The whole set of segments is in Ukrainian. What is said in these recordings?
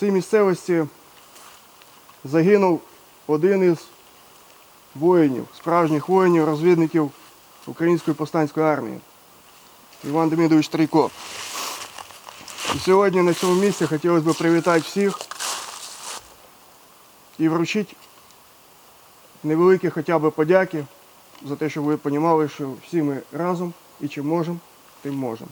цій місцевості загинув один із воїнів, справжніх воїнів, розвідників Української повстанської армії Іван Демідович Трійко. І сьогодні на цьому місці хотілося б привітати всіх і вручити невеликі хоча б подяки за те, щоб ви розуміли, що всі ми разом і чим можемо, тим можемо.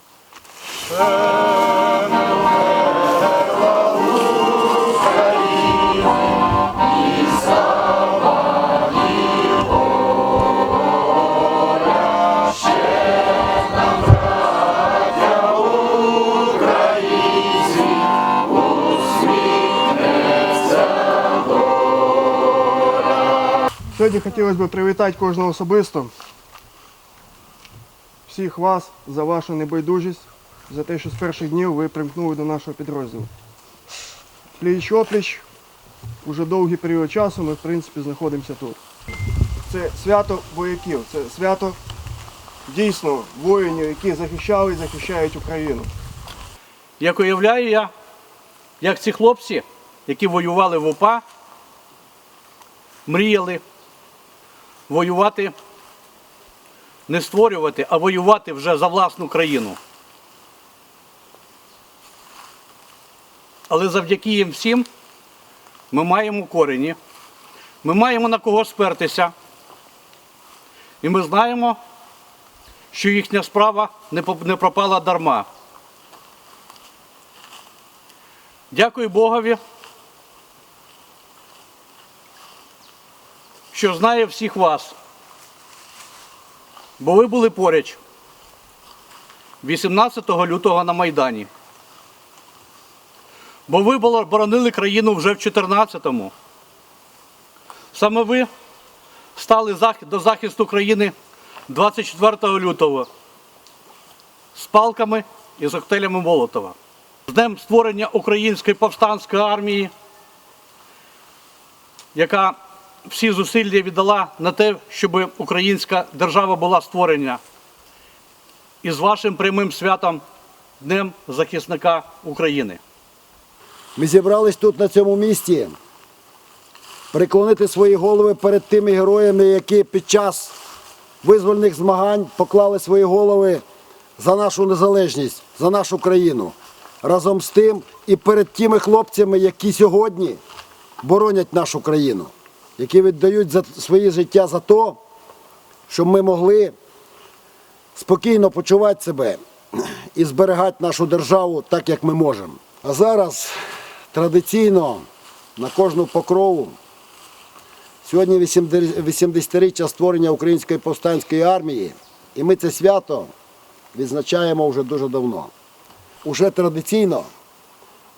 Сьогодні хотілося б привітати кожного особисто. Всіх вас за вашу небайдужість, за те, що з перших днів ви примкнули до нашого підрозділу. Пліч опліч, уже довгий період часу ми в принципі знаходимося тут. Це свято вояків, це свято дійсно воїнів, які захищали і захищають Україну. Як уявляю я, як ці хлопці, які воювали в ОПА, мріяли воювати, не створювати, а воювати вже за власну країну. Але завдяки їм всім ми маємо корені, ми маємо на кого спертися. І ми знаємо, що їхня справа не пропала дарма. Дякую Богові, що знає всіх вас. Бо ви були поруч 18 лютого на Майдані. Бо ви боронили країну вже в 14-му. Саме ви стали до захисту країни 24 лютого з палками і з коктейлями Молотова. З днем створення Української повстанської армії, яка всі зусилля віддала на те, щоб українська держава була створена. І з вашим прямим святом Днем захисника України. Ми зібрались тут на цьому місці приклонити свої голови перед тими героями, які під час визвольних змагань поклали свої голови за нашу незалежність, за нашу країну. Разом з тим і перед тими хлопцями, які сьогодні боронять нашу країну, які віддають за своє життя за те, щоб ми могли спокійно почувати себе і зберігати нашу державу так, як ми можемо. А зараз традиційно на кожну покрову сьогодні 80-річчя створення Української повстанської армії, і ми це свято відзначаємо вже дуже давно. Уже традиційно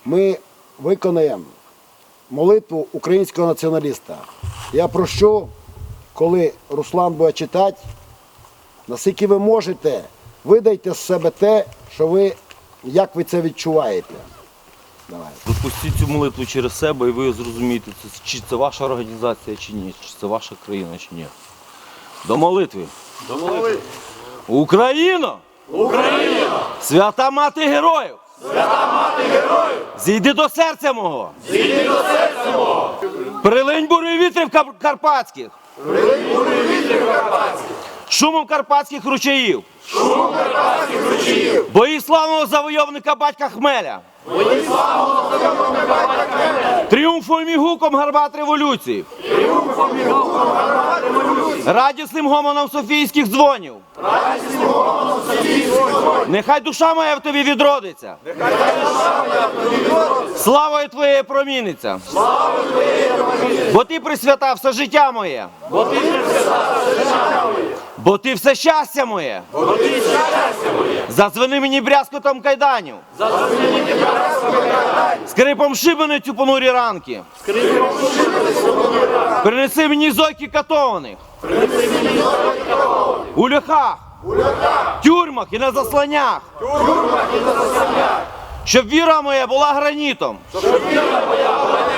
ми виконаємо молитву українського націоналіста. Я прощу, коли Руслан буде читати, наскільки ви можете, видайте з себе те, що ви, як ви це відчуваєте. Давай. Допустіть цю молитву через себе і ви зрозумієте, це- чи це ваша організація чи ні, чи це ваша країна чи ні. До молитви. До молитви. Україно! Україно! Свята мати героїв! Свята мати героїв! Зійди до серця мого! Зійди до серця мого! Прилинь карпатських! Шумом карпатських ручаїв! Шумом карпатських ручаїв! Бої славного завойовника батька Хмеля! Тріумфом і гуком гармат революції. Тріумфом і гуком гармат революції. Радісним гомоном Софійських дзвонів. Радісним гомоном Софійських дзвонів. Нехай душа моя в тобі відродиться. Нехай душа моя в тобі відродиться. Славою твоєю проміниться. Славою твоєю. Бо ти присвятав все життя моє. Бо ти присвятав все життя моє. Бо ти все щастя моє. Бо ти все щастя моє. Зазвени мені брязкотом кайданів. Скрипом шибениць у понурі ранки. Принеси мені зойки катованих. Принеси мені У льохах. Тюрмах і на засланнях. Щоб віра моя була гранітом. Щоб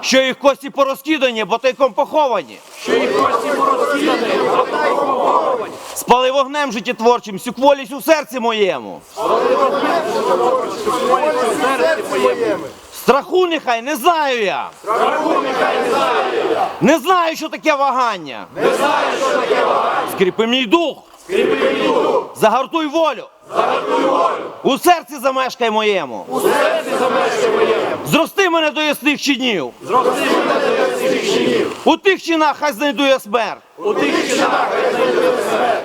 Що їх кості порозкидані, бо тайком поховані! що їх кості порозкидані, Спали вогнем життєтворчим, всю кволість у серці моєму. Страху нехай не знаю я. Не знаю, що таке вагання. Не знаю, що таке вагання. Скріпи мій дух. Загартуй волю. У серці замешкай моєму. У серці замешкай моєму. Зрости мене до ясних чинів. Зрости мене до ясних чинів. У тих чинах хай знайду я смерть. у тих чинах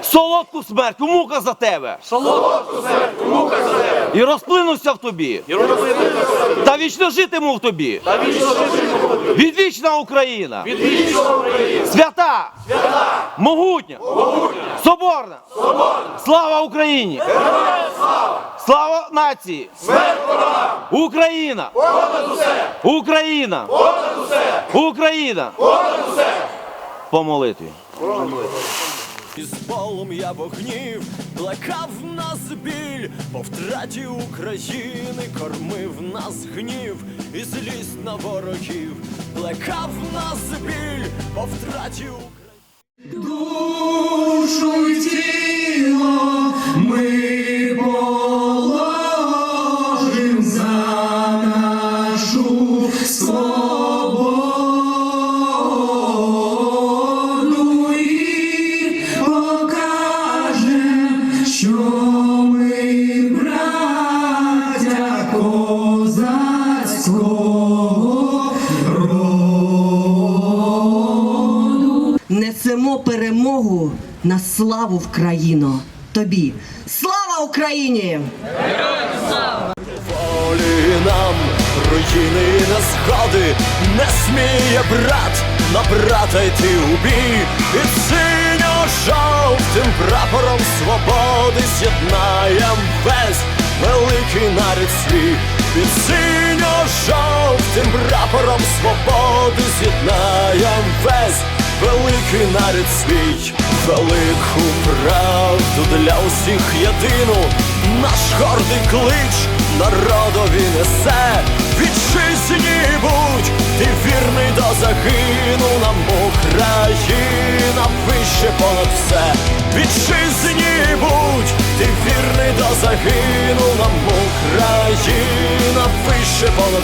Солодку смерть, у мука за тебе. солодку смерть, мука за тебе. І розплинуся в тобі. І Та вічно житиму в тобі. та вічно житиму Відвічна Україна. від вічного України. Свята. Могутня. Соборна. Слава Україні. слава! нації. Смерть ворогам. Україна. Україна. Україна. По молитві. Із полум'я вогнів плекав нас біль, по втраті України кормив нас гнів і злість на ворогів, плекав нас біль, по втраті України. душу й козацького роду. Несемо перемогу на славу в країну. Тобі. Слава Україні! волі нам руїни і незгоди не сміє брат на брата йти у бій і синьо-жовтим прапором свободи з'єднаєм весь великий нарід свій під синьо-жовтим прапором свободи з'єднаєм весь великий нарід свій. Велику правду для усіх єдину. Наш гордий клич народові несе. Вітчизні будь ти вірний до загину. Нам Україна вище понад все. Вітчизні будь ти вірний до загину. Нам Україна вище понад